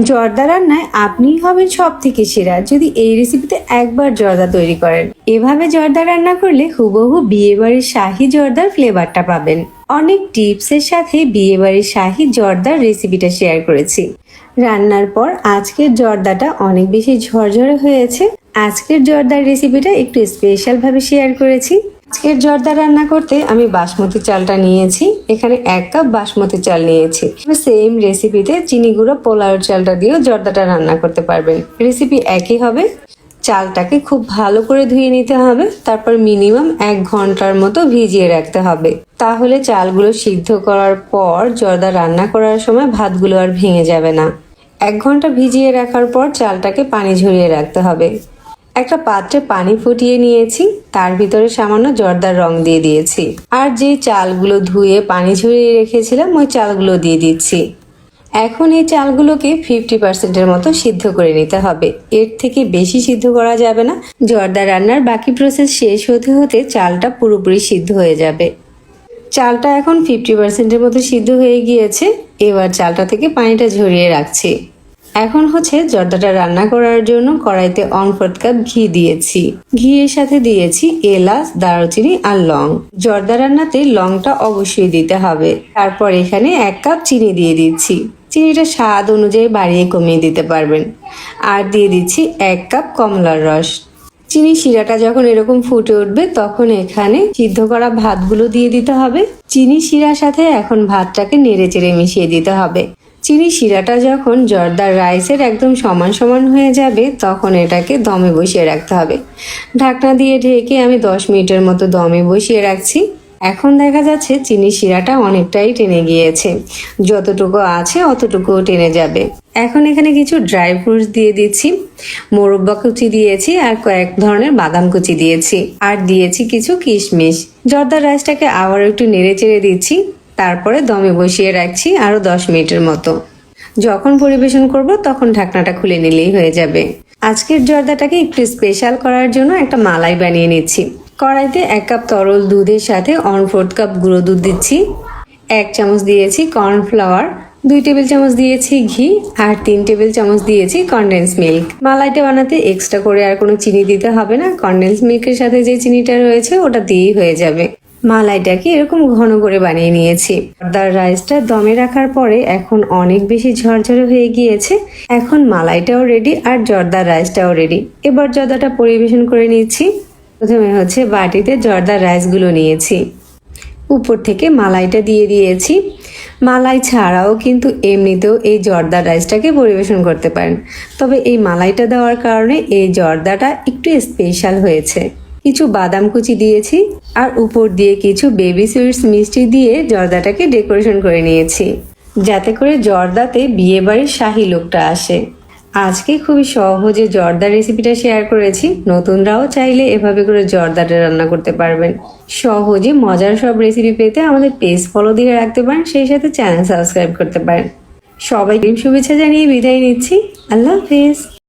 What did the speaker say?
জর্দা রান্নায় আপনিই হবেন সব থেকে সেরা, যদি এই রেসিপিতে একবার জর্দা তৈরি করেন। এভাবে জর্দা রান্না করলে হুবহু বিয়েবাড়ির শাহি জর্দার ফ্লেভারটা পাবেন। অনেক টিপসের সাথে বিয়েবাড়ির শাহি জর্দার রেসিপিটা শেয়ার করেছি। রান্নার পর আজকের জর্দাটা অনেক বেশি ঝরঝরে হয়েছে। আজকের জর্দার রেসিপিটা একটু স্পেশাল ভাবে শেয়ার করেছি। আজকের জর্দা রান্না করতে আমি বাসমতি চালটা নিয়েছি। এখানে এক কাপ বাসমতি চাল নিয়েছি। সেম রেসিপিতে চিনি গুঁড়ো পোলাওর চালটা দিয়েও জর্দাটা রান্না করতে পারবেন। রেসিপি একই হবে। চালটাকে খুব ভালো করে ধুয়ে নিতে হবে। তারপর মিনিমাম এক ঘণ্টার মতো ভিজিয়ে রাখতে হবে। তাহলে চালগুলো সিদ্ধ করার পর জর্দা রান্না করার সময় ভাতগুলো আর ভেঙে যাবে না। এক ঘণ্টা ভিজিয়ে রাখার পর চালটাকে পানি ঝরিয়ে রাখতে হবে। একটা পাত্রে পানি ফুটিয়ে নিয়েছি, তার ভিতরে সামান্য জর্দার রং দিয়ে দিয়েছি। আর যে চালগুলো ধুয়ে পানি ঝরিয়ে রেখেছিলাম, ওই চালগুলো দিয়ে দিচ্ছি। এখন এই চালগুলোকে ফিফটি পার্সেন্টের মতো সিদ্ধ করে নিতে হবে। এর থেকে বেশি সিদ্ধ করা যাবে না। জর্দা রান্নার বাকি প্রসেস শেষ হতে হতে চালটা পুরোপুরি সিদ্ধ হয়ে যাবে। চালটা এখন ফিফটি পার্সেন্টের মতো সিদ্ধ হয়ে গিয়েছে। এবার চালটা থেকে পানিটা ঝরিয়ে রাখছি। এখন হচ্ছে জর্দাটা রান্না করার জন্য কড়াইতে অন ফোর্থ কাপ ঘি দিয়েছি। ঘিয়ের সাথে দিয়েছি এলাচ, দারুচিনি আর লং। জর্দা রান্নাতে লংটা অবশ্যই দিতে হবে। তারপর এখানে এক কাপ চিনি দিয়ে দিচ্ছি। চিনিটা স্বাদ অনুযায়ী বাড়িয়ে কমিয়ে দিতে পারবেন। আর দিয়ে দিচ্ছি এক কাপ কমলার রস। চিনি শিরাটা যখন এরকম ফুটে উঠবে, তখন এখানে সিদ্ধ করা ভাতগুলো দিয়ে দিতে হবে। চিনি শিরার সাথে এখন ভাতটাকে নেড়ে চেড়ে মিশিয়ে দিতে হবে। চিনি শিরাটা যখন জর্দার রাইসের একদম সমান সমান হয়ে যাবে, তখন এটাকে দমে বসিয়ে রাখতে হবে। ঢাকনা দিয়ে ঢেকে আমি দশ মিনিটের মতো দমে বসিয়ে রাখছি। এখন দেখা যাচ্ছে চিনি শিরাটা অনেকটাই টেনে গিয়েছে। যতটুকু আছে অতটুকুও টেনে যাবে। এখন এখানে কিছু ড্রাই ফ্রুটস দিয়ে দিচ্ছি। মোরব্বা কুচি দিয়েছি আর কয়েক ধরনের বাদাম কুচি দিয়েছি। আর দিয়েছি কিছু কিশমিশ। জর্দার রাইসটাকে আবার একটু নেড়ে চেড়ে দিচ্ছি। তারপরে দমে বসিয়ে রাখছি আরও দশ মিনিটের মতো। যখন পরিবেশন করব, তখন ঢাকনাটা খুলে নিলেই হয়ে যাবে। আজকের জর্দাটাকে একটু স্পেশাল করার জন্য একটা মালাই বানিয়ে নিচ্ছি। কড়াইতে এক কাপ তরল দুধের সাথে অন ফোর্থ কাপ গুঁড়ো দুধ দিচ্ছি। এক চামচ দিয়েছি কর্নফ্লাওয়ার দুই টেবিল চামচ দিয়েছি ঘি আর তিন টেবিল চামচ দিয়েছি কনডেন্স মিল্ক মালাইটা বানাতে এক্সট্রা করে আর কোনো চিনি দিতে হবে না। কনডেন্স মিল্কের সাথে যে চিনিটা রয়েছে, ওটা দিয়েই হয়ে যাবে। মালাইটাকে এরকম ঘন করে বানিয়ে নিয়েছি। পর্দার রাইসটা দমে রাখার পরে এখন অনেক বেশি ঝরঝরে হয়ে গিয়েছে। এখন মালাইটাও রেডি আর জর্দার রাইসটাও রেডি এবার জর্দাটা পরিবেশন করে নিচ্ছি। প্রথমে হচ্ছে বাটিতে জর্দার রাইসগুলো নিয়েছি। উপর থেকে মালাইটা দিয়ে দিয়েছি। মালাই ছাড়াও কিন্তু এমনিতেও এই জর্দার রাইসটাকে পরিবেশন করতে পারেন। তবে এই মালাইটা দেওয়ার কারণে এই জর্দাটা একটু স্পেশাল হয়েছে। কিছু বাদাম কুচি দিয়েছি আর উপর দিয়ে কিছু বেবি সুইটস মিষ্টি দিয়ে জর্দাটাকে ডেকোরেশন করে নিয়েছি। যাতে করে জর্দাতে বিয়েবাড়ির শাহী লোকটা আসে। আজকে খুবই সহজে জর্দার রেসিপিটা শেয়ার করেছি। নতুনরাও চাইলে এভাবে করে জর্দাটা রান্না করতে পারবেন। সহজে মজার সব রেসিপি পেতে আমাদের পেজ ফলো দিয়ে রাখতে পারেন, সেই সাথে চ্যানেল সাবস্ক্রাইব করতে পারেন। সবাইকে শুভেচ্ছা জানিয়ে বিদায় নিচ্ছি। আল্লাহ হাফিজ।